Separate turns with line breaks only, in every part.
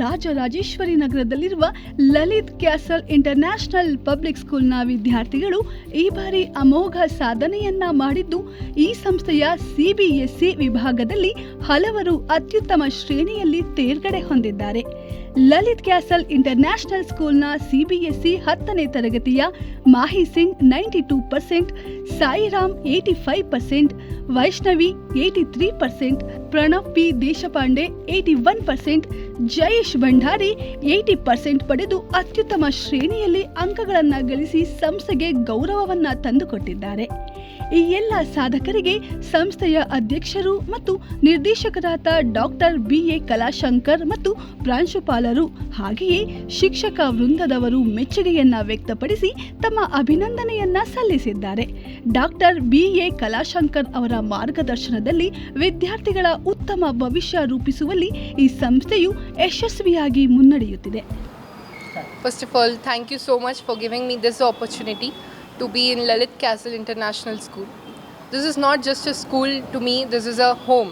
ರಾಜರಾಜೇಶ್ವರಿ ನಗರದಲ್ಲಿರುವ Lalit castle international public ಸ್ಕೂಲ್ನ ವಿದ್ಯಾರ್ಥಿಗಳು ಈ ಬಾರಿ ಅಮೋಘ ಸಾಧನೆಯನ್ನ ಮಾಡಿದ್ದು, ಈ ಸಂಸ್ಥೆಯ ಸಿಬಿಎಸ್ಇ ವಿಭಾಗದಲ್ಲಿ ಹಲವರು ಅತ್ಯುತ್ತಮ ಶ್ರೇಣಿಯಲ್ಲಿ ತೇರ್ಗಡೆ ಹೊಂದಿದ್ದಾರೆ. ಲಲಿತ್ ಕ್ಯಾಸಲ್ ಇಂಟರ್ನ್ಯಾಷನಲ್ ಸ್ಕೂಲ್ನ ಸಿಬಿಎಸ್ಇ ಹತ್ತನೇ ತರಗತಿಯ Mahi Singh ninety two percent, Sairam eighty five percent, Vaishnavi eighty three percent Pranav P Deshpande eighty one percent, Jayesh Bhandari eighty percent ಪಡೆದು ಅತ್ಯುತ್ತಮ ಶ್ರೇಣಿಯಲ್ಲಿ ಅಂಕಗಳನ್ನು ಗಳಿಸಿ ಸಂಸ್ಥೆಗೆ ಗೌರವವನ್ನ ತಂದುಕೊಟ್ಟಿದ್ದಾರೆ. ಈ ಎಲ್ಲ ಸಾಧಕರಿಗೆ ಸಂಸ್ಥೆಯ ಅಧ್ಯಕ್ಷರು ಮತ್ತು ನಿರ್ದೇಶಕರಾದ ಡಾಕ್ಟರ್ ಬಿ ಎ ಕಲಾಶಂಕರ್ ಮತ್ತು ಪ್ರಾಂಶುಪಾಲರು ಹಾಗೆಯೇ ಶಿಕ್ಷಕ ವೃಂದದವರು ಮೆಚ್ಚುಗೆಯನ್ನ ವ್ಯಕ್ತಪಡಿಸಿ ತಮ್ಮ ಅಭಿನಂದನೆಯನ್ನ ಸಲ್ಲಿಸಿದ್ದಾರೆ. ಡಾಕ್ಟರ್ ಬಿ ಎ ಕಲಾಶಂಕರ್ ಅವರ ಮಾರ್ಗದರ್ಶನದಲ್ಲಿ ವಿದ್ಯಾರ್ಥಿಗಳ ಉತ್ತಮ ಭವಿಷ್ಯ ರೂಪಿಸುವಲ್ಲಿ ಈ ಸಂಸ್ಥೆಯು ಯಶಸ್ವಿಯಾಗಿ ಮುನ್ನಡೆಯುತ್ತಿದೆ.
First of all thank you so much for giving me this opportunity to be in Lalit Castle International School this is not just a school to me this is a home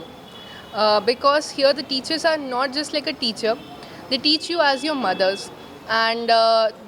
because here the teachers are not just like a teacher they teach you as your mothers and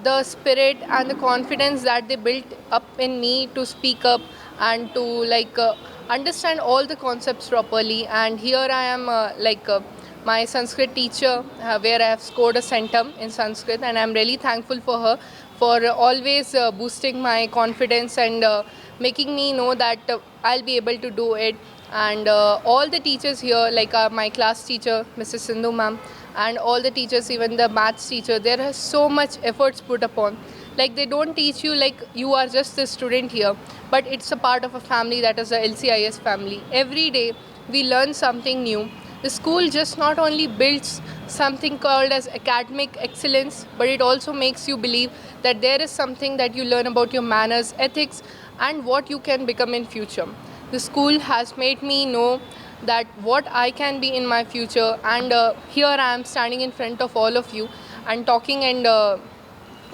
the spirit and the confidence that they built up in me to speak up and to like uh, understand all the concepts properly. And here I am uh, like uh, my Sanskrit teacher, uh, where I have scored a centum in Sanskrit, and I'm really thankful for her for always uh, boosting my confidence and uh, making me know that uh, I'll be able to do it. And uh, all the teachers here, like uh, my class teacher, Mrs. Sindhu ma'am, and all the teachers, even the maths teacher, there is so much efforts put upon. Like they don't teach you like you are just a student here, but it's a part of a family that is a LCIS family. Every day we learn something new the school just not only builds something called as academic excellence but it also makes you believe that there is something that you learn about your manners ethics and what you can become in future the school has made me know that what i can be in my future and uh, here i am standing in front of all of you and talking and uh,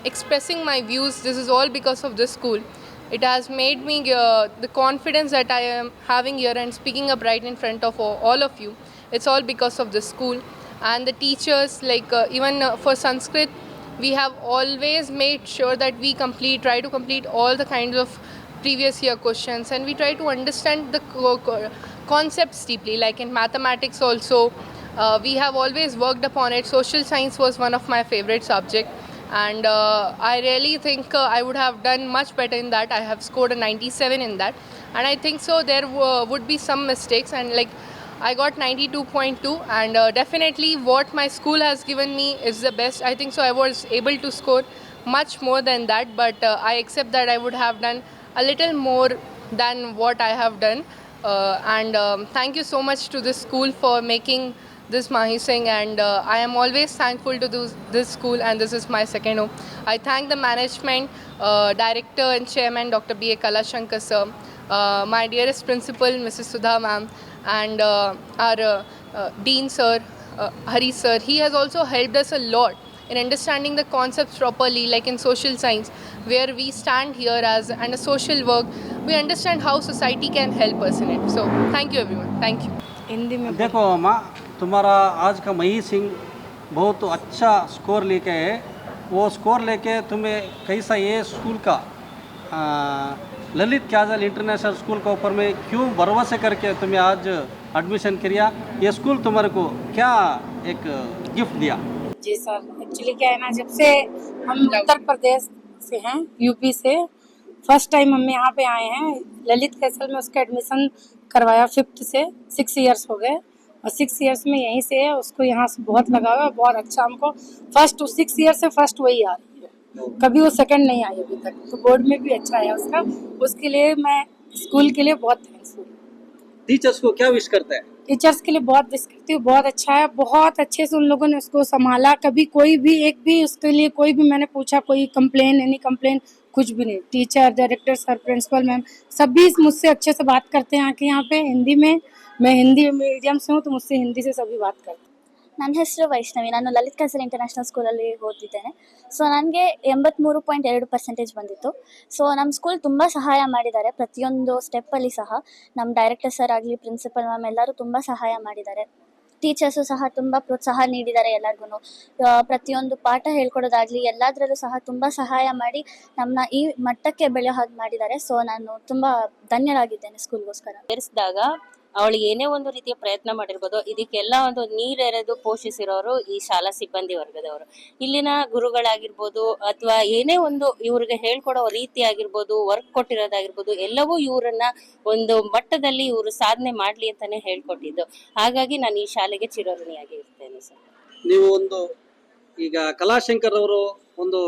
expressing my views. This is all because of this school. It has made me uh, the confidence that i am having here and speaking up right in front of all, of you. It's all because of the school. And the teachers like uh, even uh, for sanskrit we have always made sure that we complete try to complete all the kinds of previous year questions. And we try to understand the co- concepts deeply. Like in mathematics also uh, we have always worked upon it. Social science was one of my favorite subject. And uh, i really think uh, i would have done much better in that. I have scored a 97 in that. And i think so there w- would be some mistakes. And like I got 92.2 and uh, definitely what my school has given me is the best. I think so I was able to score much more than that. But uh, I accept that I would have done a little more than what I have done. Uh, and um, thank you so much to this school for making this Mahi Singh and uh, I am always thankful to this, this school and this is my second home. I thank the management, uh, director and chairman Dr. B.A. Kalashankar sir, uh, my dearest principal Mrs. Sudha ma'am and uh, our uh, uh, dean sir uh, hari sir he has also helped us a lot in understanding the concepts properly like in social science where we stand here as and a social work we understand how society can help us in it so thank you everyone thank you
Hindi में
देखो अम्मा तुम्हारा आज का मही सिंह बहुत अच्छा score लेके है वो स्कोर लेके तुम्हें कैसा ये स्कूल का आ, ललित क्याजल इंटरनेशनल स्कूल के ऊपर में क्यों भरोसे करके तुम्हें आज एडमिशन किया ये स्कूल तुम्हारे को क्या एक गिफ्ट दिया
जी सर एक्चुअली क्या है ना जब से हम उत्तर प्रदेश से हैं यूपी से फ़र्स्ट टाइम हम यहाँ पे आए हैं ललित कैसल में उसका एडमिशन करवाया फिफ्थ से सिक्स इयर्स हो गए। और सिक्स इयर्स में यहीं से है उसको यहाँ से बहुत लगा हुआ है बहुत अच्छा हमको फ़र्स्ट सिक्स ईयर से फ़र्स्ट वही आ रही है। कभी वो सेकंड नहीं आई अभी तक। तो बोर्ड में भी अच्छा है उसका। उसके लिए मैं स्कूल के लिए बहुत
टीचर्स को क्या विश करता है?
टीचर्स के लिए बहुत विश करती हूँ, बहुत अच्छा है, बहुत अच्छे से उन लोगों ने उसको संभाला। कभी कोई भी, एक भी उसके लिए कोई भी मैंने पूछा, कोई कम्प्लेन एनी कम्प्लेन कुछ भी नहीं। Teacher director sir principal ma'am सभी मुझसे अच्छे से बात करते हैं, आके यहाँ पे हिंदी में, मैं हिंदी मीडियम से हूँ तो मुझसे हिंदी से सभी बात करते हैं।
ನನ್ನ ಹೆಸರು ವೈಷ್ಣವಿ. ನಾನು ಲಲಿತ್ ಕನ್ಸಲ್ ಇಂಟರ್ನ್ಯಾಷನಲ್ ಸ್ಕೂಲಲ್ಲಿ ಓದಿದ್ದೇನೆ. ಸೊ ನನಗೆ ಎಂಬತ್ತ್ಮೂರು ಪಾಯಿಂಟ್ ಎರಡು ಪರ್ಸೆಂಟೇಜ್ ಬಂದಿತ್ತು. ಸೊ ನಮ್ಮ ಸ್ಕೂಲ್ ತುಂಬ ಸಹಾಯ ಮಾಡಿದ್ದಾರೆ. ಪ್ರತಿಯೊಂದು ಸ್ಟೆಪ್ಪಲ್ಲಿ ಸಹ ನಮ್ಮ ಡೈರೆಕ್ಟರ್ ಸರ್ ಆಗಲಿ ಪ್ರಿನ್ಸಿಪಲ್ ಮ್ಯಾಮ್ ಎಲ್ಲರೂ ತುಂಬ ಸಹಾಯ ಮಾಡಿದ್ದಾರೆ. ಟೀಚರ್ಸು ಸಹ ತುಂಬ ಪ್ರೋತ್ಸಾಹ ನೀಡಿದ್ದಾರೆ ಎಲ್ಲರಿಗೂ ಪ್ರತಿಯೊಂದು ಪಾಠ ಹೇಳ್ಕೊಡೋದಾಗಲಿ, ಎಲ್ಲದರಲ್ಲೂ ಸಹ ತುಂಬ ಸಹಾಯ ಮಾಡಿ ನಮ್ಮನ್ನ ಈ ಮಟ್ಟಕ್ಕೆ ಬೆಳೆಯೋ ಹಾಗೆ ಮಾಡಿದ್ದಾರೆ. ಸೊ ನಾನು ತುಂಬ ಧನ್ಯರಾಗಿದ್ದೇನೆ ಸ್ಕೂಲ್ಗೋಸ್ಕರ.
ಸೇರಿಸಿದಾಗ ಅವಳು ಏನೇ ಒಂದು ರೀತಿಯ ಪ್ರಯತ್ನ ಮಾಡಿರ್ಬೋದು, ಇದಕ್ಕೆಲ್ಲ ಒಂದು ನೀರೆರೆದು ಪೋಷಿಸಿರೋರು ಈ ಶಾಲಾ ಸಿಬ್ಬಂದಿ ವರ್ಗದವರು. ಇಲ್ಲಿನ ಗುರುಗಳಾಗಿರ್ಬೋದು ಅಥವಾ ಏನೇ ಒಂದು ಇವ್ರಿಗೆ ಹೇಳ್ಕೊಡೋ ರೀತಿ ಆಗಿರ್ಬೋದು ವರ್ಕ್ ಕೊಟ್ಟಿರೋದಾಗಿರ್ಬೋದು, ಎಲ್ಲವೂ ಇವರನ್ನ ಒಂದು ಮಟ್ಟದಲ್ಲಿ ಇವರು ಸಾಧನೆ ಮಾಡ್ಲಿ ಅಂತಾನೆ ಹೇಳ್ಕೊಟ್ಟಿದ್ದು. ಹಾಗಾಗಿ ನಾನು ಈ ಶಾಲೆಗೆ ಚಿರಋಣಿಯಾಗಿ ಇರ್ತೇನೆ ಸರ್.
ನೀವು ಒಂದು ಈಗ ಕಲಾಶಂಕರ್ ಅವರು ಒಂದು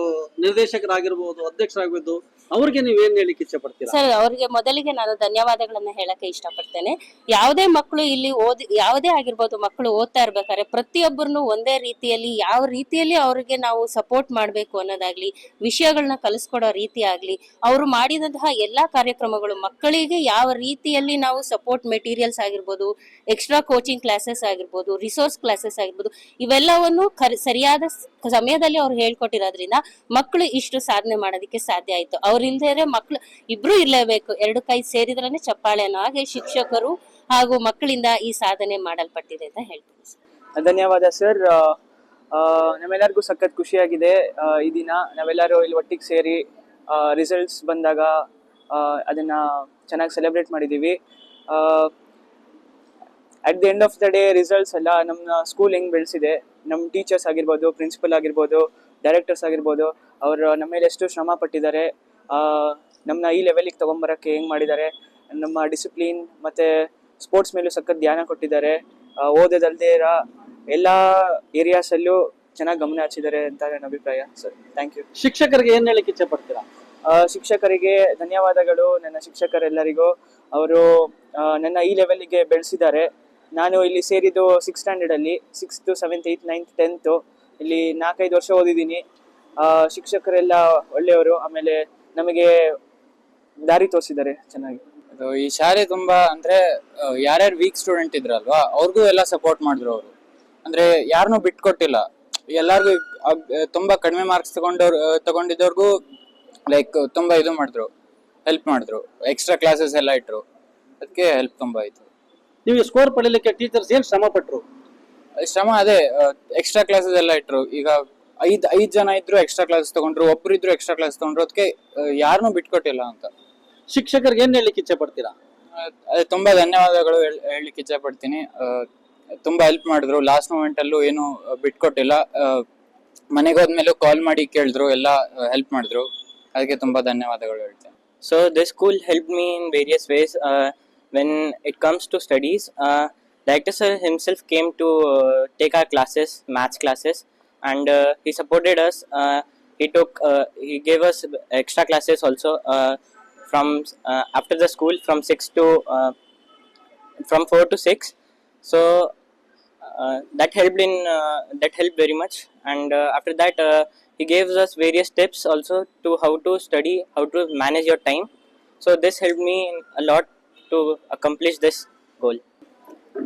ನಿರ್ದೇಶಕರಾಗಿರ್ಬೋದು ಅಧ್ಯಕ್ಷರಾಗಿರ್ಬೋದು ಅವ್ರಿಗೆ ನೀವೇನ್ ಹೇಳಿಕ್ ಇಚ್ಛೆ ಪಡ್ತೀರಾ?
ಸರ್, ಅವರಿಗೆ ಮೊದಲಿಗೆ ನಾನು ಧನ್ಯವಾದಗಳನ್ನ ಹೇಳಕ್ಕೆ ಇಷ್ಟಪಡ್ತೇನೆ. ಯಾವುದೇ ಮಕ್ಕಳು ಇಲ್ಲಿ ಓದಿ, ಯಾವುದೇ ಆಗಿರ್ಬೋದು ಮಕ್ಕಳು ಓದ್ತಾ ಇರ್ಬೇಕಾದ್ರೆ ಪ್ರತಿಯೊಬ್ಬರನ್ನು ಒಂದೇ ರೀತಿಯಲ್ಲಿ, ಯಾವ ರೀತಿಯಲ್ಲಿ ಅವರಿಗೆ ನಾವು ಸಪೋರ್ಟ್ ಮಾಡಬೇಕು ಅನ್ನೋದಾಗ್ಲಿ ವಿಷಯಗಳನ್ನ ಕಲಿಸ್ಕೊಡೋ ರೀತಿ ಆಗ್ಲಿ, ಅವರು ಮಾಡಿದಂತಹ ಎಲ್ಲಾ ಕಾರ್ಯಕ್ರಮಗಳು ಮಕ್ಕಳಿಗೆ ಯಾವ ರೀತಿಯಲ್ಲಿ ನಾವು ಸಪೋರ್ಟ್ ಮೆಟೀರಿಯಲ್ಸ್ ಆಗಿರ್ಬೋದು ಎಕ್ಸ್ಟ್ರಾ ಕೋಚಿಂಗ್ ಕ್ಲಾಸಸ್ ಆಗಿರ್ಬೋದು ರಿಸೋರ್ಸ್ ಕ್ಲಾಸಸ್ ಆಗಿರ್ಬೋದು, ಇವೆಲ್ಲವನ್ನು ಸರಿಯಾದ ಸಮಯದಲ್ಲಿ ಅವ್ರು ಹೇಳ್ಕೊಟ್ಟಿರೋದ್ರಿಂದ ಮಕ್ಕಳು ಇಷ್ಟು ಸಾಧನೆ ಮಾಡೋದಕ್ಕೆ ಸಾಧ್ಯ ಆಯ್ತು. ಅವ್ರು ಇದ್ರೆ ಮಕ್ಳು ಇಬ್ರು ಇರ್ಲೇಬೇಕು. ಎರಡು ಕೈ ಸೇರಿದ್ರೇನೆ ಚಪ್ಪಾಳೆ ಅನ್ನೋ ಹಾಗೆ ಶಿಕ್ಷಕರು ಹಾಗೂ ಮಕ್ಕಳಿಂದ ಈ ಸಾಧನೆ ಮಾಡಲ್ಪಟ್ಟಿದೆ ಅಂತ ಹೇಳ್ತೀನಿ
ಧನ್ಯವಾದ ಸರ್. ನಮ್ಮೆಲ್ಲರಿಗೂ ಸಖತ್ ಖುಷಿಯಾಗಿದೆ ಈ ದಿನ. ನಾವೆಲ್ಲರೂ ಇಲ್ಲಿ ಒಟ್ಟಿಗೆ ಸೇರಿ ರಿಸಲ್ಟ್ಸ್ ಬಂದಾಗ ಅದನ್ನ ಚೆನ್ನಾಗಿ ಸೆಲೆಬ್ರೇಟ್ ಮಾಡಿದ್ದೀವಿ at the end of the day results ಎಲ್ಲ ನಮ್ಮ ಸ್ಕೂಲ್ ಹೆಂಗ್ ಬೆಳೆಸಿದೆ ನಮ್ಮ ಟೀಚರ್ಸ್ ಆಗಿರ್ಬೋದು ಪ್ರಿನ್ಸಿಪಲ್ ಆಗಿರ್ಬೋದು ಡೈರೆಕ್ಟರ್ಸ್ ಆಗಿರ್ಬೋದು, ಅವರು ನಮ್ಮ ಮೇಲೆ ಎಷ್ಟು ಶ್ರಮ ಪಟ್ಟಿದ್ದಾರೆ. ನಮ್ಮನ್ನ ಈ ಲೆವೆಲಿಗೆ ತೊಗೊಂಬರೋಕ್ಕೆ ಹೆಂಗೆ ಮಾಡಿದ್ದಾರೆ ನಮ್ಮ ಡಿಸಿಪ್ಲಿನ್ ಮತ್ತು ಸ್ಪೋರ್ಟ್ಸ್ ಮೇಲೂ ಸಖತ್ ಧ್ಯಾನ ಕೊಟ್ಟಿದ್ದಾರೆ. ಓದೋದಲ್ಲದೆ ಇರೋ ಎಲ್ಲ ಏರಿಯಾಸಲ್ಲೂ ಚೆನ್ನಾಗಿ ಗಮನ ಹಚ್ಚಿದ್ದಾರೆ ಅಂತ ನನ್ನ ಅಭಿಪ್ರಾಯ ಸರ್ ಥ್ಯಾಂಕ್ ಯು
ಶಿಕ್ಷಕರಿಗೆ ಏನು ಹೇಳಕ್ಕೆ ಇಚ್ಛೆ ಪಡ್ತೀರಾ?
ಶಿಕ್ಷಕರಿಗೆ ಧನ್ಯವಾದಗಳು ನನ್ನ ಶಿಕ್ಷಕರೆಲ್ಲರಿಗೂ. ಅವರು ನನ್ನ ಈ ಲೆವೆಲಿಗೆ ಬೆಳೆಸಿದ್ದಾರೆ. ನಾನು ಇಲ್ಲಿ ಸೇರಿದ್ದು six ಸ್ಟ್ಯಾಂಡರ್ಡಲ್ಲಿ sixth seventh eighth ninth tenth ಇಲ್ಲಿ ನಾಲ್ಕೈದು ವರ್ಷ ಓದಿದ್ದೀನಿ. ಶಿಕ್ಷಕರೆಲ್ಲ ಒಳ್ಳೆಯವರು. ಆಮೇಲೆ ನಮಗೆ ದಾರಿ ತೋರಿಸಿದ್ದಾರೆ ಚೆನ್ನಾಗಿ.
ಅದು ಈ ಶಾಲೆ ತುಂಬಾ ಅಂದ್ರೆ ಯಾರ್ಯಾರು ವೀಕ್ ಸ್ಟೂಡೆಂಟ್ ಇದ್ರಲ್ವಾ ಅವ್ರಿಗೂ ಎಲ್ಲ ಸಪೋರ್ಟ್ ಮಾಡಿದ್ರು ಅವರು. ಅಂದ್ರೆ ಯಾರನ್ನೂ ಬಿಟ್ಕೊಟ್ಟಿಲ್ಲ. ಎಲ್ಲಾರ್ಗು ತುಂಬಾ ಕಡಿಮೆ ಮಾರ್ಕ್ಸ್ ತಗೊಂಡವ್ರು ತಗೊಂಡಿದ್ದವ್ರಿಗೂ ಲೈಕ್ ತುಂಬಾ ಇದು ಮಾಡಿದ್ರು ಹೆಲ್ಪ್ ಮಾಡಿದ್ರು ಎಕ್ಸ್ಟ್ರಾ ಕ್ಲಾಸಸ್ ಎಲ್ಲ ಇಟ್ರು. ಅದಕ್ಕೆ ಹೆಲ್ಪ್ ತುಂಬಾ ಆಯ್ತು.
ನೀವು ಸ್ಕೋರ್ ಪಡಿಲಿಕ್ಕೆ ಟೀಚರ್ಸ್ ಏನ್ ಶ್ರಮ ಪಟ್ರು?
ಶ್ರಮ ಅದೇ ಎಕ್ಸ್ಟ್ರಾ ಕ್ಲಾಸಸ್ ಎಲ್ಲ ಇಟ್ರು. ಈಗ ಐದ್ ಐದು ಜನ ಇದ್ರು ಎಕ್ಸ್ಟ್ರಾ ಕ್ಲಾಸ್ ತಗೊಂಡ್ರು ಒಬ್ರು ಇದ್ರು ಎಕ್ಸ್ಟ್ರಾ ಕ್ಲಾಸ್ ತಗೊಂಡ್ರು ಅದಕ್ಕೆ ಯಾರನ್ನೂ ಬಿಟ್ಕೊಟ್ಟಿಲ್ಲ ಅಂತ.
ಶಿಕ್ಷಕರಿಗೆ ಏನ್ ಹೇಳಿಕ್ ಇಚ್ಛೆ ಪಡ್ತೀರಾ?
ಅಹ್ ತುಂಬಾ ಧನ್ಯವಾದಗಳು ಹೇಳ್- ಹೇಳಲಿಕ್ಕೆ ಇಚ್ಛೆ ಪಡ್ತೀನಿ. ಅಹ್ ತುಂಬಾ ಹೆಲ್ಪ್ ಮಾಡಿದ್ರು. ಲಾಸ್ಟ್ ಮೂಮೆಂಟ್ ಅಲ್ಲೂ ಏನು ಬಿಟ್ಕೊಟ್ಟಿಲ್ಲ. ಮನೆಗೆ ಹೋದ್ಮೇಲೆ ಕಾಲ್ ಮಾಡಿ ಕೇಳಿದ್ರು ಎಲ್ಲ ಹೆಲ್ಪ್ ಮಾಡಿದ್ರು. ಅದಕ್ಕೆ ತುಂಬಾ ಧನ್ಯವಾದಗಳು ಹೇಳ್ತೇನೆ.
So this school help me in various ways Uh, when it comes to studies, uh, director sir himself came to uh, take our classes, maths classes, and uh, he supported us. Uh, he took, uh, he gave us extra classes also uh, from uh, after the school from six to uh, from four to six. So uh, that helped in uh, that helped very much. And uh, after that, uh, he gave us various tips also to how to study, how to manage your time. So this helped me a lot to accomplish this goal.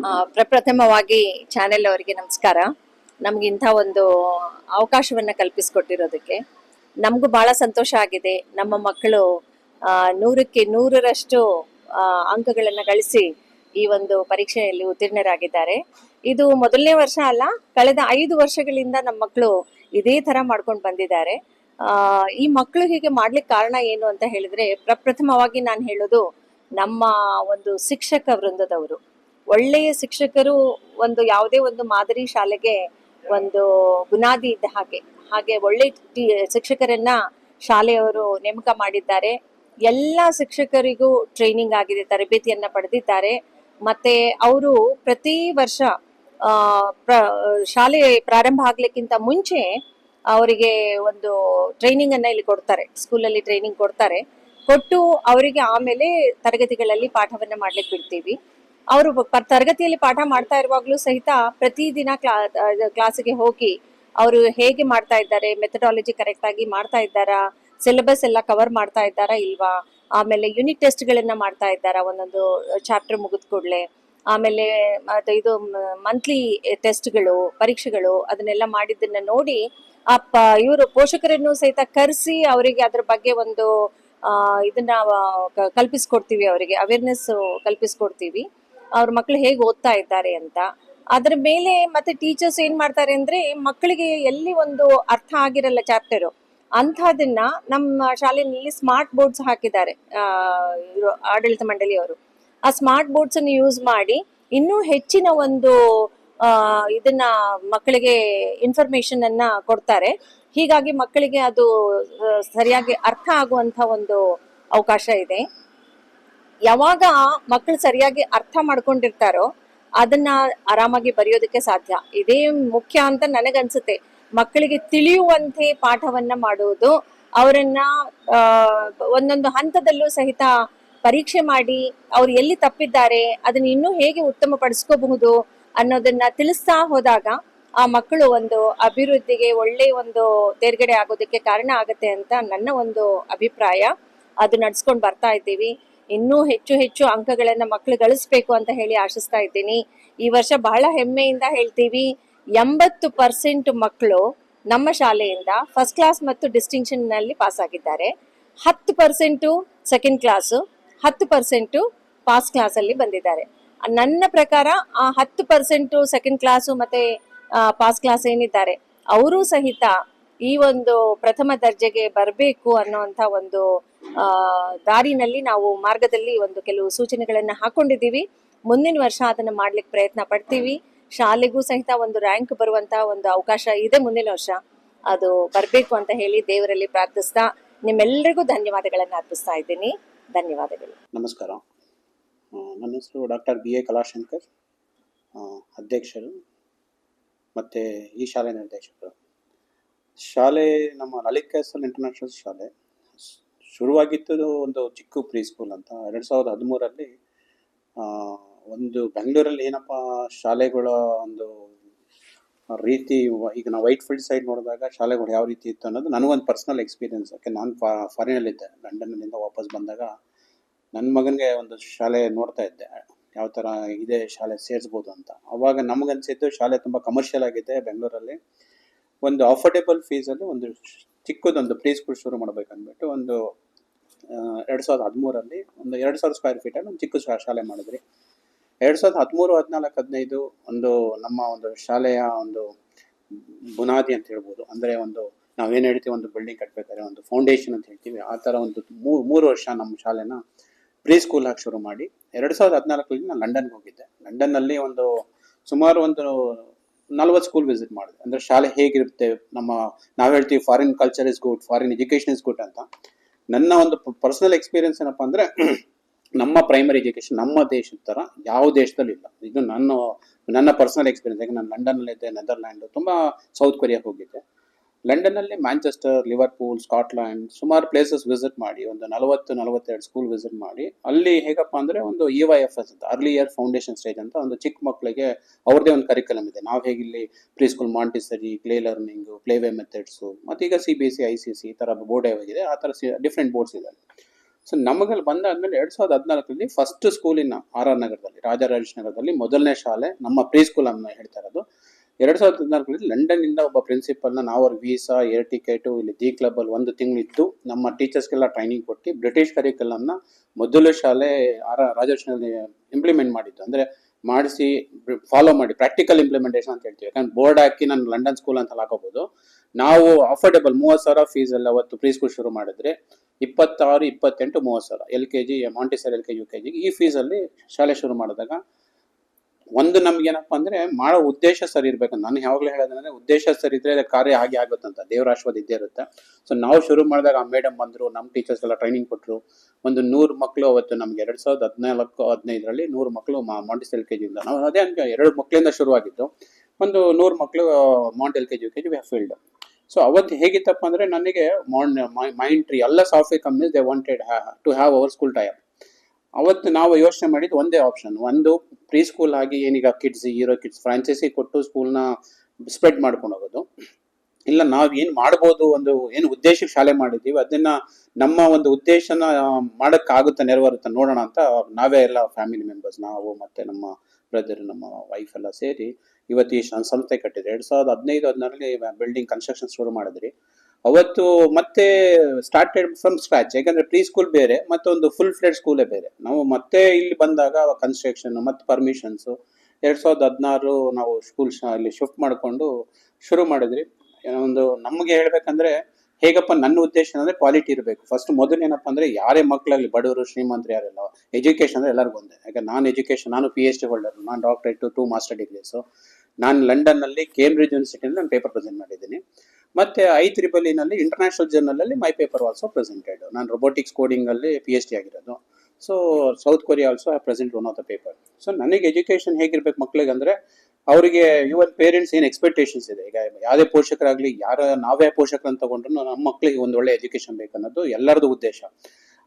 ಆ, ಪ್ರಪ್ರಥಮವಾಗಿ channel ಅವರಿಗೆ ನಮಸ್ಕಾರ ನಮ್ಗೆ ಇಂಥ ಒಂದು ಅವಕಾಶವನ್ನ ಕಲ್ಪಿಸಿಕೊಟ್ಟಿರೋದಕ್ಕೆ. ನಮಗೂ ಬಹಳ ಸಂತೋಷ ಆಗಿದೆ. ನಮ್ಮ ಮಕ್ಕಳು ನೂರಕ್ಕೆ ನೂರರಷ್ಟು ಅಂಕಗಳನ್ನು ಗಳಿಸಿ ಈ ಒಂದು ಪರೀಕ್ಷೆಯಲ್ಲಿ ಉತ್ತೀರ್ಣರಾಗಿದ್ದಾರೆ. ಇದು ಮೊದಲನೇ ವರ್ಷ ಅಲ್ಲ, ಕಳೆದ ಐದು ವರ್ಷಗಳಿಂದ ನಮ್ಮ ಮಕ್ಕಳು ಇದೇ ತರ ಮಾಡ್ಕೊಂಡು ಬಂದಿದ್ದಾರೆ. ಈ ಮಕ್ಕಳು ಹೀಗೆ ಮಾಡ್ಲಿಕ್ಕೆ ಕಾರಣ ಏನು ಅಂತ ಹೇಳಿದ್ರೆ, ಪ್ರಪ್ರಥಮವಾಗಿ ನಾನು ಹೇಳೋದು ನಮ್ಮ ಒಂದು ಶಿಕ್ಷಕ ವೃಂದದವರು. ಒಳ್ಳೆಯ ಶಿಕ್ಷಕರು ಒಂದು ಯಾವುದೇ ಒಂದು ಮಾದರಿ ಶಾಲೆಗೆ ಒಂದು ಬುನಾದಿ ಇದ್ದ ಹಾಗೆ. ಹಾಗೆ ಒಳ್ಳೆ ಶಿಕ್ಷಕರನ್ನ ಶಾಲೆಯವರು ನೇಮಕ ಮಾಡಿದ್ದಾರೆ. ಎಲ್ಲ ಶಿಕ್ಷಕರಿಗೂ ಟ್ರೈನಿಂಗ್ ಆಗಿದೆ, ತರಬೇತಿಯನ್ನ ಪಡೆದಿದ್ದಾರೆ. ಮತ್ತೆ ಅವರು ಪ್ರತಿ ವರ್ಷ ಶಾಲೆ ಪ್ರಾರಂಭ ಆಗ್ಲಿಕ್ಕಿಂತ ಮುಂಚೆ ಅವರಿಗೆ ಒಂದು ಟ್ರೈನಿಂಗ್ ಅನ್ನ ಇಲ್ಲಿ ಕೊಡ್ತಾರೆ. ಸ್ಕೂಲಲ್ಲಿ ಟ್ರೈನಿಂಗ್ ಕೊಡ್ತಾರೆ. ಕೊಟ್ಟು ಅವರಿಗೆ ಆಮೇಲೆ ತರಗತಿಗಳಲ್ಲಿ ಪಾಠವನ್ನ ಮಾಡ್ಲಿಕ್ಕೆ ಬಿಡ್ತೀವಿ. ಅವರು ತರಗತಿಯಲ್ಲಿ ಪಾಠ ಮಾಡ್ತಾ ಇರುವಾಗ್ಲೂ ಸಹಿತ ಪ್ರತಿದಿನ ಕ್ಲಾ ಕ್ಲಾಸಿಗೆ ಹೋಗಿ ಅವರು ಹೇಗೆ ಮಾಡ್ತಾ ಇದ್ದಾರೆ ಮೆಥಡಾಲಜಿ ಕರೆಕ್ಟ್ ಆಗಿ ಮಾಡ್ತಾ ಇದ್ದಾರಾ ಸಿಲೆಬಸ್ ಎಲ್ಲ ಕವರ್ ಮಾಡ್ತಾ ಇದ್ದಾರಾ ಇಲ್ವಾ, ಆಮೇಲೆ ಯೂನಿಟ್ ಟೆಸ್ಟ್ ಗಳನ್ನ ಮಾಡ್ತಾ ಇದ್ದಾರಾ ಒಂದೊಂದು ಚಾಪ್ಟರ್ ಮುಗಿದ ಕೂಡಲೇ, ಆಮೇಲೆ ಇದು ಮಂತ್ಲಿ ಟೆಸ್ಟ್ಗಳು ಪರೀಕ್ಷೆಗಳು ಅದನ್ನೆಲ್ಲ ಮಾಡಿದ್ದನ್ನ ನೋಡಿ ಅಪ್ಪ, ಇವರು ಪೋಷಕರನ್ನು ಸಹಿತ ಕರೆಸಿ ಅವರಿಗೆ ಅದ್ರ ಬಗ್ಗೆ ಒಂದು ಇದನ್ನ ಕಲ್ಪಿಸ್ಕೊಡ್ತೀವಿ ಅವರಿಗೆ ಅವೇರ್ನೆಸ್ ಕಲ್ಪಿಸ್ಕೊಡ್ತೀವಿ. ಅವ್ರ ಮಕ್ಕಳು ಹೇಗೆ ಓದ್ತಾ ಇದ್ದಾರೆ ಅಂತ. ಅದ್ರ ಮೇಲೆ ಮತ್ತೆ ಟೀಚರ್ಸ್ ಏನ್ ಮಾಡ್ತಾರೆ ಅಂದ್ರೆ ಮಕ್ಕಳಿಗೆ ಎಲ್ಲಿ ಒಂದು ಅರ್ಥ ಆಗಿರಲ್ಲ ಚಾಪ್ಟರ್ ಅಂಥದನ್ನ ನಮ್ಮ ಶಾಲೆಯಲ್ಲಿ ಸ್ಮಾರ್ಟ್ ಬೋರ್ಡ್ಸ್ ಹಾಕಿದ್ದಾರೆ ಆಡಳಿತ ಮಂಡಳಿಯವರು ಆ ಸ್ಮಾರ್ಟ್ ಬೋರ್ಡ್ಸ್ ಅನ್ನು ಯೂಸ್ ಮಾಡಿ ಇನ್ನೂ ಹೆಚ್ಚಿನ ಒಂದು ಇದನ್ನ ಮಕ್ಕಳಿಗೆ ಇನ್ಫಾರ್ಮೇಶನ್ ಅನ್ನ ಕೊಡ್ತಾರೆ. ಹೀಗಾಗಿ ಮಕ್ಕಳಿಗೆ ಅದು ಸರಿಯಾಗಿ ಅರ್ಥ ಆಗುವಂತ ಒಂದು ಅವಕಾಶ ಇದೆ. ಯಾವಾಗ ಮಕ್ಕಳು ಸರಿಯಾಗಿ ಅರ್ಥ ಮಾಡ್ಕೊಂಡಿರ್ತಾರೋ ಅದನ್ನ ಆರಾಮಾಗಿ ಬರೆಯೋದಕ್ಕೆ ಸಾಧ್ಯ. ಇದೇ ಮುಖ್ಯ ಅಂತ ನನಗನ್ಸುತ್ತೆ. ಮಕ್ಕಳಿಗೆ ತಿಳಿಯುವಂತೆ ಪಾಠವನ್ನ ಮಾಡುವುದು ಅವರನ್ನ ಒಂದೊಂದು ಹಂತದಲ್ಲೂ ಸಹಿತ ಪರೀಕ್ಷೆ ಮಾಡಿ ಅವ್ರು ಎಲ್ಲಿ ತಪ್ಪಿದ್ದಾರೆ, ಅದನ್ನ ಇನ್ನೂ ಹೇಗೆ ಉತ್ತಮ ಪಡಿಸ್ಕೋಬಹುದು ಅನ್ನೋದನ್ನ ತಿಳಿಸ್ತಾ ಹೋದಾಗ ಆ ಮಕ್ಕಳು ಒಂದು ಅಭಿವೃದ್ಧಿಗೆ ಒಳ್ಳೆ ಒಂದು ತೇರ್ಗಡೆ ಆಗೋದಕ್ಕೆ ಕಾರಣ ಆಗುತ್ತೆ ಅಂತ ನನ್ನ ಒಂದು ಅಭಿಪ್ರಾಯ. ಅದು ನಡ್ಸ್ಕೊಂಡು ಬರ್ತಾ ಇದ್ದೀವಿ. ಇನ್ನೂ ಹೆಚ್ಚು ಹೆಚ್ಚು ಅಂಕಗಳನ್ನ ಮಕ್ಕಳು ಗಳಿಸ್ಬೇಕು ಅಂತ ಹೇಳಿ ಆಶಿಸ್ತಾ ಇದ್ದೀನಿ. ಈ ವರ್ಷ ಬಹಳ ಹೆಮ್ಮೆಯಿಂದ ಹೇಳ್ತೀವಿ, ಎಂಬತ್ತು ಪರ್ಸೆಂಟ್ ಮಕ್ಕಳು ನಮ್ಮ ಶಾಲೆಯಿಂದ ಫಸ್ಟ್ ಕ್ಲಾಸ್ ಮತ್ತು ಡಿಸ್ಟಿಂಕ್ಷನ್ನಲ್ಲಿ ಪಾಸ್ ಆಗಿದ್ದಾರೆ. ಹತ್ತು ಪರ್ಸೆಂಟು ಸೆಕೆಂಡ್ ಕ್ಲಾಸು ಹತ್ತು ಪರ್ಸೆಂಟು ಪಾಸ್ ಕ್ಲಾಸ್ ಅಲ್ಲಿ ಬಂದಿದ್ದಾರೆ. ನನ್ನ ಪ್ರಕಾರ ಆ ಹತ್ತು ಪರ್ಸೆಂಟು ಸೆಕೆಂಡ್ ಕ್ಲಾಸು ಮತ್ತೆ ಪಾಸ್ ಕ್ಲಾಸ್ ಏನಿದ್ದಾರೆ, ಅವರು ಸಹಿತ ಈ ಒಂದು ಪ್ರಥಮ ದರ್ಜೆಗೆ ಬರಬೇಕು ಅನ್ನೋಂಥ ಒಂದು ದಾರಿನಲ್ಲಿ ನಾವು ಮಾರ್ಗದಲ್ಲಿ ಒಂದು ಕೆಲವು ಸೂಚನೆಗಳನ್ನು ಹಾಕೊಂಡಿದ್ದೀವಿ. ಮುಂದಿನ ವರ್ಷ ಅದನ್ನು ಮಾಡ್ಲಿಕ್ಕೆ ಪ್ರಯತ್ನ ಪಡ್ತೀವಿ. ಶಾಲೆಗೂ ಸಹಿತ ಒಂದು ರ್ಯಾಂಕ್ ಬರುವಂತಹ ಒಂದು ಅವಕಾಶ ಇದೆ ಮುಂದಿನ ವರ್ಷ. ಅದು ಬರಬೇಕು ಅಂತ ಹೇಳಿ ದೇವರಲ್ಲಿ ಪ್ರಾರ್ಥಿಸ್ತಾ ನಿಮ್ಮೆಲ್ಲರಿಗೂ ಧನ್ಯವಾದಗಳನ್ನು ಅರ್ಪಿಸ್ತಾ ಇದ್ದೀನಿ. ಧನ್ಯವಾದಗಳು.
ನಮಸ್ಕಾರ. ನನ್ನ ಹೆಸರು ಡಾಕ್ಟರ್ ಬಿ ಎ ಕಲಾಶಂಕರ್. ಅಧ್ಯಕ್ಷರು ಮತ್ತು ಈ ಶಾಲೆ ನಿರ್ದೇಶಕರು. ಶಾಲೆ ನಮ್ಮ ಲಲಿತ್ ಕೇಸಲ್ ಇಂಟರ್ನ್ಯಾಷನಲ್ ಶಾಲೆ. ಶುರುವಾಗಿದ್ದು ಒಂದು ಚಿಕ್ಕ ಪ್ರೀ ಸ್ಕೂಲ್ ಅಂತ. ಎರಡು ಸಾವಿರದ ಹದಿಮೂರಲ್ಲಿ ಒಂದು ಬೆಂಗಳೂರಲ್ಲಿ ಏನಪ್ಪ, ಶಾಲೆಗಳ ಒಂದು ರೀತಿ ಈಗ ನಾವು ವೈಟ್ ಫೀಲ್ಡ್ ಸೈಡ್ ನೋಡಿದಾಗ ಶಾಲೆಗಳು ಯಾವ ರೀತಿ ಇತ್ತು ಅನ್ನೋದು ನನಗೊಂದು ಪರ್ಸ್ನಲ್ ಎಕ್ಸ್ಪೀರಿಯನ್ಸ್. ಯಾಕೆ ನಾನು ಫಾ, ಫಾರಿನಲ್ಲಿದ್ದೆ. ಲಂಡನ್ನಿಂದ ವಾಪಸ್ ಬಂದಾಗ ನನ್ನ ಮಗನಿಗೆ ಒಂದು ಶಾಲೆ ನೋಡ್ತಾ ಇದ್ದೆ. ಯಾವ ಥರ ಇದೆ ಶಾಲೆ ಸೇರಿಸ್ಬೋದು ಅಂತ. ಅವಾಗ ನಮಗನ್ಸಿದ್ದು ಶಾಲೆ ತುಂಬ ಕಮರ್ಷಿಯಲ್ ಆಗಿದೆ ಬೆಂಗಳೂರಲ್ಲಿ. ಒಂದು ಅಫೋರ್ಡೆಬಲ್ ಫೀಸಲ್ಲಿ ಒಂದು ಚಿಕ್ಕದೊಂದು ಪ್ರೀ ಸ್ಕೂಲ್ ಶುರು ಮಾಡ್ಬೇಕು ಅಂದ್ಬಿಟ್ಟು ಒಂದು ಎರಡು ಸಾವಿರದ ಹದಿಮೂರಲ್ಲಿ ಒಂದು ಎರಡು ಸಾವಿರ ಸ್ಕ್ವೇರ್ ಫೀಟಲ್ಲಿ ಒಂದು ಚಿಕ್ಕ ಶಾಲೆ ಮಾಡಿದ್ರಿ. ಎರಡು ಸಾವಿರದ ಹದಿಮೂರು, ಹದಿನಾಲ್ಕು, ಹದಿನೈದು ಒಂದು ನಮ್ಮ ಒಂದು ಶಾಲೆಯ ಒಂದು ಬುನಾದಿ ಅಂತ ಹೇಳ್ಬೋದು. ಅಂದರೆ ಒಂದು ನಾವೇನು ಹೇಳ್ತೀವಿ, ಒಂದು ಬಿಲ್ಡಿಂಗ್ ಕಟ್ಟಬೇಕಾದ್ರೆ ಒಂದು ಫೌಂಡೇಶನ್ ಅಂತ ಹೇಳ್ತೀವಿ. ಆ ಥರ ಒಂದು ಮೂರು ಮೂರು ವರ್ಷ ನಮ್ಮ ಶಾಲೆನ ಪ್ರೀ ಸ್ಕೂಲ್ ಆಗಿ ಶುರು ಮಾಡಿ ಎರಡು ಸಾವಿರದ ಹದಿನಾಲ್ಕರಲ್ಲಿ ನಾನು ಲಂಡನ್ಗೆ ಹೋಗಿದ್ದೆ. ಲಂಡನ್ನಲ್ಲಿ ಒಂದು ಸುಮಾರು ಒಂದು ನಲ್ವತ್ತು ಸ್ಕೂಲ್ ವಿಸಿಟ್ ಮಾಡಿದೆ. ಅಂದರೆ ಶಾಲೆ ಹೇಗಿರುತ್ತೆ, ನಮ್ಮ ನಾವು ಹೇಳ್ತೀವಿ foreign culture is good foreign education is good ಅಂತ. ನನ್ನ ಒಂದು ಪರ್ಸನಲ್ ಎಕ್ಸ್ಪೀರಿಯನ್ಸ್ ಏನಪ್ಪ ಅಂದರೆ, ನಮ್ಮ ಪ್ರೈಮರಿ ಎಜುಕೇಷನ್ ನಮ್ಮ ದೇಶದ ಥರ ಯಾವ ದೇಶದಲ್ಲೂ ಇಲ್ಲ. ಇದು ನನ್ನ ನನ್ನ ಪರ್ಸನಲ್ ಎಕ್ಸ್ಪೀರಿಯನ್ಸ್ ಯಾಕೆ ನಾನು ಲಂಡನ್ನಲ್ಲಿದ್ದೆ ನೆದರ್ಲ್ಯಾಂಡು ತುಂಬ ಸೌತ್ ಕೊರಿಯಾಗೆ ಹೋಗಿದ್ದೆ. ಲಂಡನ್ನಲ್ಲಿ ಮ್ಯಾಂಚೆಸ್ಟರ್, ಲಿವರ್ಪೂಲ್, ಸ್ಕಾಟ್ಲ್ಯಾಂಡ್ ಸುಮಾರು ಪ್ಲೇಸಸ್ ವಿಸಿಟ್ ಮಾಡಿ, ಒಂದು ನಲವತ್ತು, ನಲವತ್ತೆರಡು ಸ್ಕೂಲ್ ವಿಸಿಟ್ ಮಾಡಿ. ಅಲ್ಲಿ ಹೇಗಪ್ಪ ಅಂದರೆ ಒಂದು E Y F S early year foundation stage ಅಂತ ಒಂದು ಚಿಕ್ಕ ಮಕ್ಕಳಿಗೆ ಅವ್ರದೇ ಒಂದು ಕರಿಕಲಮ್ ಇದೆ. ನಾವು ಹೇಗಿಲ್ಲಿ pre school Montessori play learning play way methods ಮತ್ತು ಈಗ C B S C I C C ಈ ಥರ ಬೋರ್ಡ್ ಆಗಿದೆ ಆ ಥರ ಡಿಫ್ರೆಂಟ್ ಬೋರ್ಡ್ಸ್ ಇದೆ ಸೊ ನಮಗಲ್ಲಿ ಬಂದಾದ್ಮೇಲೆ ಎರಡು ಸಾವಿರದ ಹದಿನಾಲ್ಕರಲ್ಲಿ ಫಸ್ಟ್ ಸ್ಕೂಲಿನ ಆರ್ ಆರ್ ನಗರದಲ್ಲಿ, ರಾಜಾರಾಜೇಶ್ ನಗರದಲ್ಲಿ ಮೊದಲನೇ ಶಾಲೆ ನಮ್ಮ ಪ್ರೀ ಸ್ಕೂಲ್ ಅನ್ನ ಹೇಳ್ತಾ ಇರೋದು. ಎರಡು ಸಾವಿರದ ಹದಿನಾಲ್ಕರಲ್ಲಿ ಲಂಡನ್ನಿಂದ ಒಬ್ಬ ಪ್ರಿನ್ಸಿಪಲ್ನ ನಾವು ಅವ್ರ ವೀಸಾ, ಏರ್ ಟಿಕೆಟು, ಇಲ್ಲಿ ದಿ ಕ್ಲಬ್ಬಲ್ಲಿ ಒಂದು ತಿಂಗಳಿತ್ತು. ನಮ್ಮ ಟೀಚರ್ಸ್ಗೆಲ್ಲ ಟ್ರೈನಿಂಗ್ ಕೊಟ್ಟು ಬ್ರಿಟಿಷ್ ಕರಿಕಲಮ್ನ ಮೊದಲು ಶಾಲೆ ಆರ್ ರಾಜೇಶ್ನಲ್ಲಿ ಇಂಪ್ಲಿಮೆಂಟ್ ಮಾಡಿದ್ದು. ಅಂದರೆ ಮಾಡಿಸಿ ಫಾಲೋ ಮಾಡಿ ಪ್ರಾಕ್ಟಿಕಲ್ ಇಂಪ್ಲಿಮೆಂಟೇಷನ್ ಅಂತ ಹೇಳ್ತೀವಿ. ಯಾಕಂದ್ರೆ ಬೋರ್ಡ್ ಹಾಕಿ ನಾನು ಲಂಡನ್ ಸ್ಕೂಲ್ ಅಂತ ಹಾಕೋಬಹುದು ನಾವು ಅಫೋರ್ಡೆಬಲ್ ಮೂವತ್ತು ಸಾವಿರ ಫೀಸ್ ಎಲ್ಲ ಅವತ್ತು ಪ್ರೀ ಸ್ಕೂಲ್ ಶುರು ಮಾಡಿದ್ರೆ ಇಪ್ಪತ್ತಾರು, ಇಪ್ಪತ್ತೆಂಟು, ಮೂವತ್ತು ಸಾವಿರ. L K G Montessori L K U K G ಈ ಫೀಸಲ್ಲಿ ಶಾಲೆ ಶುರು ಮಾಡಿದಾಗ ಒಂದು ನಮ್ಗೇನಪ್ಪ ಅಂದ್ರೆ ಮಾಡೋ ಉದ್ದೇಶ ಸರಿ ಇರ್ಬೇಕು. ನಾನು ಯಾವಾಗಲೂ ಹೇಳೋದಂದ್ರೆ ಉದ್ದೇಶ ಸರಿ ಇದ್ರೆ ಕಾರ್ಯ ಆಗಿ ಆಗುತ್ತಂತ ದೇವರ ಆಶೀರ್ವಾದ ಇದ್ದೇ ಇರುತ್ತೆ. ಸೊ ನಾವು ಶುರು ಮಾಡಿದಾಗ ಆ ಮೇಡಮ್ ಬಂದ್ರು, ನಮ್ಮ ಟೀಚರ್ಸ್ ಎಲ್ಲ ಟ್ರೈನಿಂಗ್ ಕೊಟ್ಟರು ಒಂದು ನೂರು ಮಕ್ಕಳು ಅವತ್ತು ನಮ್ಗೆ ಎರಡ್ ಸಾವಿರದ ಹದಿನಾಲ್ಕು, ಹದಿನೈದರಲ್ಲಿ ನೂರು ಮಕ್ಕಳು ಮಾಂಟಿಸ್ ಎಲ್ ಕೆ ಜಿಯಿಂದ ನಾವು ಅದೇ ಅನ್ಕೋ ಎರಡು ಮಕ್ಕಳಿಂದ ಶುರುವಾಗಿತ್ತು. ಒಂದು ನೂರು ಮಕ್ಕಳು month L K G U K G field so ಅವತ್ತು ಹೇಗಿತ್ತಪ್ಪ ಅಂದ್ರೆ ನನಗೆ ಮೈಂಡ್ ಟ್ರೀ ಎಲ್ಲ software companies they wanted to have our school type ಅವತ್ತು ನಾವು ಯೋಚನೆ ಮಾಡಿದ್ದು ಒಂದೇ ಆಪ್ಷನ್ ಒಂದು ಪ್ರೀ ಸ್ಕೂಲ್ ಆಗಿ ಏನೀಗ ಕಿಡ್ಸ್ ಹೀರೋ ಕಿಡ್ಸ್ ಫ್ರಾಂಚೈಸಿ ಕೊಟ್ಟು ಸ್ಕೂಲ್ನ ಸ್ಪ್ರೆಡ್ ಮಾಡ್ಕೊಂಡು ಹೋಗೋದು. ಇಲ್ಲ, ನಾವು ಏನು ಮಾಡ್ಬೋದು ಒಂದು, ಏನು ಉದ್ದೇಶಕ್ಕೆ ಶಾಲೆ ಮಾಡಿದ್ದೀವಿ, ಅದನ್ನ ನಮ್ಮ ಒಂದು ಉದ್ದೇಶನ ಮಾಡೋಕ್ಕಾಗುತ್ತೆ ನೆರವರುತ್ತೆ ನೋಡೋಣ ಅಂತ ನಾವೇ ಎಲ್ಲ ಫ್ಯಾಮಿಲಿ ಮೆಂಬರ್ಸ್ ನಾವು ಮತ್ತೆ ನಮ್ಮ ಬ್ರದರ್ ನಮ್ಮ ವೈಫ್ ಎಲ್ಲ ಸೇರಿ ಇವತ್ತು ಈ ಸಂಸ್ಥೆ ಕಟ್ಟಿದ್ರು ಎರಡು ಸಾವಿರದ ಹದಿನೈದು ಹದಿನಾರಲ್ಲಿ ಬಿಲ್ಡಿಂಗ್ ಕನ್ಸ್ಟ್ರಕ್ಷನ್ ಶುರು ಮಾಡಿದ್ರಿ. ಅವತ್ತು ಮತ್ತೆ ಸ್ಟಾರ್ಟೆಡ್ ಫ್ರಮ್ ಸ್ಕ್ರಾಚ್ ಯಾಕಂದ್ರೆ ಪ್ರೀ ಸ್ಕೂಲ್ ಬೇರೆ, ಮತ್ತೊಂದು ಫುಲ್ ಫ್ಲೆಡ್ ಸ್ಕೂಲೇ ಬೇರೆ. ನಾವು ಮತ್ತೆ ಇಲ್ಲಿ ಬಂದಾಗ ಕನ್ಸ್ಟ್ರಕ್ಷನ್ ಮತ್ತೆ ಪರ್ಮಿಷನ್ಸು ಎರಡು ಸಾವಿರದ ಹದಿನಾರು ನಾವು ಸ್ಕೂಲ್ ಅಲ್ಲಿ ಶಿಫ್ಟ್ ಮಾಡಿಕೊಂಡು ಶುರು ಮಾಡಿದ್ರಿ. ಒಂದು ನಮಗೆ ಹೇಳ್ಬೇಕಂದ್ರೆ, ಹೇಗಪ್ಪ ನನ್ನ ಉದ್ದೇಶ ಅಂದ್ರೆ ಕ್ವಾಲಿಟಿ ಇರಬೇಕು. ಫಸ್ಟ್ ಮೊದಲು ಏನಪ್ಪ ಅಂದ್ರೆ ಯಾರೇ ಮಕ್ಕಳಾಗಲಿ ಬಡವರು, ಶ್ರೀಮಂತರು ಯಾರೆಲ್ಲ ಎಜುಕೇಶನ್ ಅಂದ್ರೆ ಎಲ್ಲರಿಗೂ ಒಂದೇ. ಯಾಕೆ ನಾನು ಎಜುಕೇಶನ್ ನಾನು ಪಿ ಎಚ್ ಡಿ ಹೋಲ್ಡರ್ ನಾನು ಡಾಕ್ಟರೇಟ್ ಟು ಮಾಸ್ಟರ್ ಡಿಗ್ರೀಸು ನಾನು ಲಂಡನ್ನಲ್ಲಿ ಕೇಂಬ್ರಿಡ್ಜ್ ಯೂನಿವರ್ಸಿಟಿಯಲ್ಲಿ ನಾನು ಪೇಪರ್ ಪ್ರೆಸೆಂಟ್ ಮಾಡಿದ್ದೀನಿ. ಮತ್ತೆ ಐ ತ್ರಿಬಲಿನಲ್ಲಿ ಇಂಟರ್ನ್ಯಾಷನಲ್ ಜರ್ನಲಲ್ಲಿ ಮೈ ಪೇಪರ್ ಆಲ್ಸೋ ಪ್ರೆಸೆಂಟೆಡ್ ನಾನು ರೊಬೋಟಿಕ್ಸ್ ಕೋಡಿಂಗಲ್ಲಿ ಪಿ ಎಚ್ ಡಿ ಆಗಿರೋದು. So South Korea also present one of the paper so ನನಗೆ ಎಜುಕೇಶನ್ ಹೇಗಿರ್ಬೇಕು ಮಕ್ಕಳಿಗೆ ಅಂದ್ರೆ ಅವರಿಗೆ ಇವನ್ ಪೇರೆಂಟ್ಸ್ ಏನು ಎಕ್ಸ್ಪೆಕ್ಟೇಷನ್ಸ್ ಇದೆ? ಈಗ ಯಾವುದೇ ಪೋಷಕರಾಗಲಿ, ಯಾರ ನಾವೇ ಪೋಷಕರನ್ನು ತಗೊಂಡ್ರು ನಮ್ಮ ಮಕ್ಕಳಿಗೆ ಒಂದು ಒಳ್ಳೆ ಎಜುಕೇಶನ್ ಬೇಕನ್ನೋದು ಎಲ್ಲರದು ಉದ್ದೇಶ.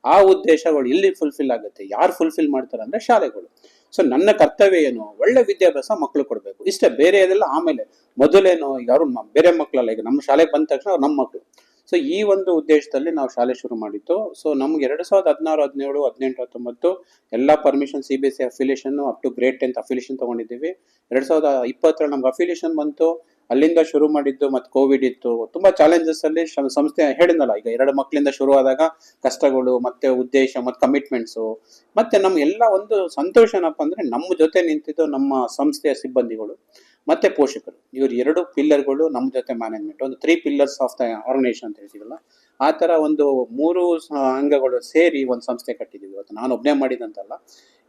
ಆ ಉದ್ದೇಶಗಳು ಇಲ್ಲಿ ಫುಲ್ಫಿಲ್ ಆಗುತ್ತೆ. ಯಾರು ಫುಲ್ಫಿಲ್ ಮಾಡ್ತಾರೆ ಅಂದ್ರೆ ಶಾಲೆಗಳು. ಸೊ ನನ್ನ ಕರ್ತವ್ಯ ಏನು? ಒಳ್ಳೆ ವಿದ್ಯಾಭ್ಯಾಸ ಮಕ್ಕಳು ಕೊಡಬೇಕು. ಇಷ್ಟೇ ಬೇರೆ ಅದೆಲ್ಲ ಆಮೇಲೆ ಮೊದಲೇನು ಯಾರು ಬೇರೆ ಮಕ್ಕಳಲ್ಲ ಈಗ ನಮ್ಮ ಶಾಲೆಗೆ ಬಂದ ತಕ್ಷಣ ಅವ್ರು ನಮ್ಮ ಮಕ್ಕಳು ಸೊ ಈ ಒಂದು ಉದ್ದೇಶದಲ್ಲಿ ನಾವು ಶಾಲೆ ಶುರು ಮಾಡಿತ್ತು ಸೊ ನಮ್ಗೆ ಎರಡು ಸಾವಿರದ ಹದಿನಾರು, ಹದಿನೇಳು, ಹದಿನೆಂಟು, ಹತ್ತೊಂಬತ್ತು ಎಲ್ಲ permission C B S C affiliation up to grade tenth affiliation ತಗೊಂಡಿದ್ದೀವಿ. ಎರಡು ಸಾವಿರದ ಇಪ್ಪತ್ತರ ನಮ್ಗೆ ಅಫಿಲಿಯೇಷನ್ ಬಂತು. ಅಲ್ಲಿಂದ ಶುರು ಮಾಡಿದ್ದು ಮತ್ತೆ ಕೋವಿಡ್ ಇತ್ತು. ತುಂಬಾ ಚಾಲೆಂಜಸ್ ಅಲ್ಲಿ ಸಂಸ್ಥೆ ಹೇಳಿದ್ನಲ್ಲ, ಈಗ ಎರಡು ಮಕ್ಕಳಿಂದ ಶುರು ಆದಾಗ ಕಷ್ಟಗಳು, ಮತ್ತೆ ಉದ್ದೇಶ, ಮತ್ತೆ ಕಮಿಟ್ಮೆಂಟ್ಸು ಮತ್ತೆ ನಮ್ ಎಲ್ಲ ಒಂದು ಸಂತೋಷ ಏನಪ್ಪ ಅಂದ್ರೆ ನಮ್ಮ ಜೊತೆ ನಿಂತಿದ್ದು ನಮ್ಮ ಸಂಸ್ಥೆಯ ಸಿಬ್ಬಂದಿಗಳು, ಮತ್ತೆ ಪೋಷಕರು. ಇವ್ರು ಎರಡು ಪಿಲ್ಲರ್ಗಳು ನಮ್ಮ ಜೊತೆ ಮ್ಯಾನೇಜ್ಮೆಂಟ್ ಒಂದು three pillars of the organisation ಅಂತ ಹೇಳ್ತೀವಲ್ಲ, ಆ ತರ ಒಂದು ಮೂರು ಅಂಗಗಳು ಸೇರಿ ಒಂದು ಸಂಸ್ಥೆ ಕಟ್ಟಿದೀವಿ ಇವತ್ತು ನಾನು ಒಬ್ಬನೇ ಮಾಡಿದಂತಲ್ಲ,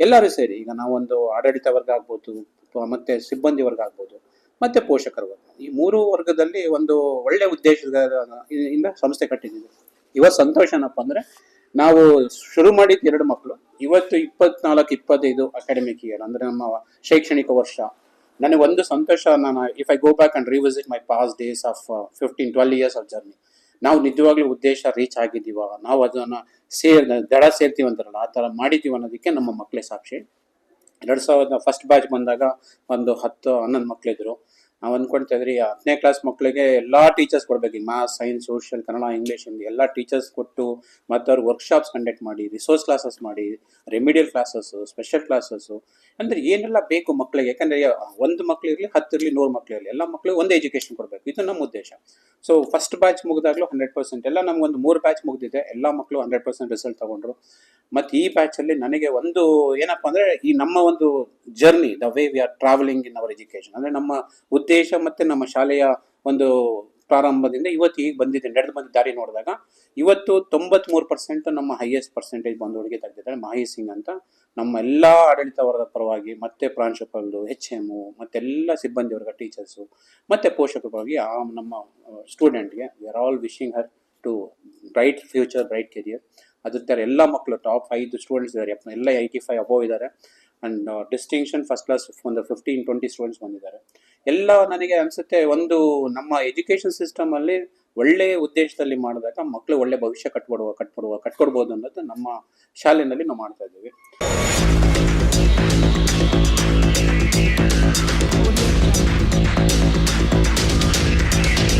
ಎಲ್ಲರೂ ಸೇರಿ, ಈಗ ನಾವೊಂದು ಆಡಳಿತ ವರ್ಗ ಆಗ್ಬೋದು ಮತ್ತೆ ಸಿಬ್ಬಂದಿ ವರ್ಗ ಆಗ್ಬೋದು ಮತ್ತೆ ಪೋಷಕರ ವರ್ಗ ಈ ಮೂರು ವರ್ಗದಲ್ಲಿ ಒಂದು ಒಳ್ಳೆ ಉದ್ದೇಶದ ಇಂದ ಸಂಸ್ಥೆ ಕಟ್ಟಿದ್ದೀವಿ ಇವತ್ತು ಸಂತೋಷ ಏನಪ್ಪ ಅಂದ್ರೆ ನಾವು ಶುರು ಮಾಡಿದ ಎರಡು ಮಕ್ಕಳು ಇವತ್ತು ಇಪ್ಪತ್ನಾಲ್ಕು, ಇಪ್ಪತ್ತೈದು ಅಕಾಡೆಮಿಕ್ ಇಯರ್ ಅಂದ್ರೆ ನಮ್ಮ ಶೈಕ್ಷಣಿಕ ವರ್ಷ. ನನಗೆ ಒಂದು ಸಂತೋಷ ನಾನು if I go back and revisit my past days of fifteen twelve years of journey ನಾವು ನಿಜವಾಗ್ಲೂ ಉದ್ದೇಶ ರೀಚ್ ಆಗಿದ್ದೀವ. ನಾವು ಅದನ್ನ ಸೇರ್ ದಡ ಸೇರ್ತೀವಿ ಅಂತಾರಲ್ಲ ಆ ಥರ ಮಾಡಿದ್ದೀವಿ ಅನ್ನೋದಕ್ಕೆ ನಮ್ಮ ಮಕ್ಕಳೇ ಸಾಕ್ಷಿ. ಎರಡು ಸಾವಿರದ ಫಸ್ಟ್ ಬ್ಯಾಚ್ ಬಂದಾಗ ಒಂದು ಹತ್ತು ಹನ್ನೊಂದು ಮಕ್ಕಳಿದ್ರು ನಾವು ಅಂದ್ಕೊಳ್ತಾ ಇದ್ರಿ ಹತ್ತನೇ ಕ್ಲಾಸ್ ಮಕ್ಕಳಿಗೆ ಎಲ್ಲ ಟೀಚರ್ಸ್ ಕೊಡ್ಬೇಕು. Math science social Kannada English Hindi ಎಲ್ಲ ಟೀಚರ್ಸ್ ಕೊಟ್ಟು ಮತ್ತು ಅವ್ರು ವರ್ಕ್ಶಾಪ್ಸ್ ಕಂಡಕ್ಟ್ ಮಾಡಿ ರಿಸೋರ್ಸ್ ಕ್ಲಾಸಸ್ ಮಾಡಿ ರೆಮಿಡಿಯಲ್ ಕ್ಲಾಸಸ್ಸು ಸ್ಪೆಷಲ್ ಕ್ಲಾಸಸ್ಸು ಅಂದರೆ ಏನೆಲ್ಲ ಬೇಕು ಮಕ್ಕಳಿಗೆ ಯಾಕಂದರೆ ಒಂದು ಮಕ್ಕಳಿರಲಿ ಹತ್ತಿರಲಿ ನೂರು ಮಕ್ಕಳಿರಲಿ ಎಲ್ಲ ಮಕ್ಕಳಿಗೆ ಒಂದೇ ಎಜುಕೇಷನ್ ಕೊಡಬೇಕು. ಇದು ನಮ್ಮ ಉದ್ದೇಶ. ಸೊ ಫಸ್ಟ್ ಬ್ಯಾಚ್ ಮುಗಿದಾಗಲೂ ಹಂಡ್ರೆಡ್ ಪರ್ಸೆಂಟ್ ಎಲ್ಲ ಒಂದು ಮೂರು ಬ್ಯಾಚ್ ಮುಗಿದಿದೆ. ಎಲ್ಲ ಮಕ್ಕಳು ಹಂಡ್ರೆಡ್ ಪರ್ಸೆಂಟ್ ರಿಸಲ್ಟ್ ತಗೊಂಡ್ರು. ಮತ್ತು ಈ ಬ್ಯಾಚಲ್ಲಿ ನನಗೆ ಒಂದು ಏನಪ್ಪ ಅಂದರೆ ಈ ನಮ್ಮ ಒಂದು journey the way we are travelling in our education ಅಂದರೆ ನಮ್ಮ ಉದ್ದೇಶ ಮತ್ತು ನಮ್ಮ ಶಾಲೆಯ ಒಂದು ಪ್ರಾರಂಭದಿಂದ ಇವತ್ತು ಈಗ ಬಂದಿದೆ. ನಡೆದು ಬಂದ ದಾರಿ ನೋಡಿದಾಗ ಇವತ್ತು ತೊಂಬತ್ಮೂರು ಪರ್ಸೆಂಟ್ ನಮ್ಮ ಹೈಯೆಸ್ಟ್ ಪರ್ಸೆಂಟೇಜ್ ಬಂದವರಿಗೆ ತೆಗೆದಿದ್ದಾರೆ. ಮಾಹಿ ಸಿಂಗ್ ಅಂತ. ನಮ್ಮ ಎಲ್ಲ ಆಡಳಿತ ವರ್ಗದ ಪರವಾಗಿ ಮತ್ತೆ ಪ್ರಾಂಶುಪಾಲರು ಎಚ್ ಎಂ ಮತ್ತೆಲ್ಲ ಸಿಬ್ಬಂದಿ ವರ್ಗ ಟೀಚರ್ಸು ಮತ್ತೆ ಪೋಷಕರ ಪರವಾಗಿ ಆ ನಮ್ಮ ಸ್ಟೂಡೆಂಟ್ಗೆ we are all wishing her to bright future bright career ಅದ್ರ ಥರ ಎಲ್ಲ ಮಕ್ಕಳು ಟಾಪ್ ಐದು ಸ್ಟೂಡೆಂಟ್ಸ್ ಇದ್ದಾರೆ. ಎಲ್ಲ ಏಯ್ಟಿ ಫೈವ್ ಅಬೋವ್ ಇದ್ದಾರೆ. ಆ್ಯಂಡ್ ಡಿಸ್ಟಿಂಕ್ಷನ್ ಫಸ್ಟ್ ಕ್ಲಾಸ್ ಒಂದು ಫಿಫ್ಟೀನ್ ಟ್ವೆಂಟಿ ಸ್ಟೂಡೆಂಟ್ಸ್ ಬಂದಿದ್ದಾರೆ. ಎಲ್ಲ ನನಗೆ ಅನಿಸುತ್ತೆ ಒಂದು ನಮ್ಮ ಎಜುಕೇಷನ್ ಸಿಸ್ಟಮಲ್ಲಿ ಒಳ್ಳೆಯ ಉದ್ದೇಶದಲ್ಲಿ ಮಾಡಿದಾಗ ಮಕ್ಕಳು ಒಳ್ಳೆ ಭವಿಷ್ಯ ಕಟ್ಕೊಡುವ ಕಟ್ಕೊಡುವ ಕಟ್ಕೊಡ್ಬೋದು ಅನ್ನೋದು ನಮ್ಮ ಶಾಲೆಯಲ್ಲಿ ನಾವು ಮಾಡ್ತಾ ಇದ್ದೀವಿ.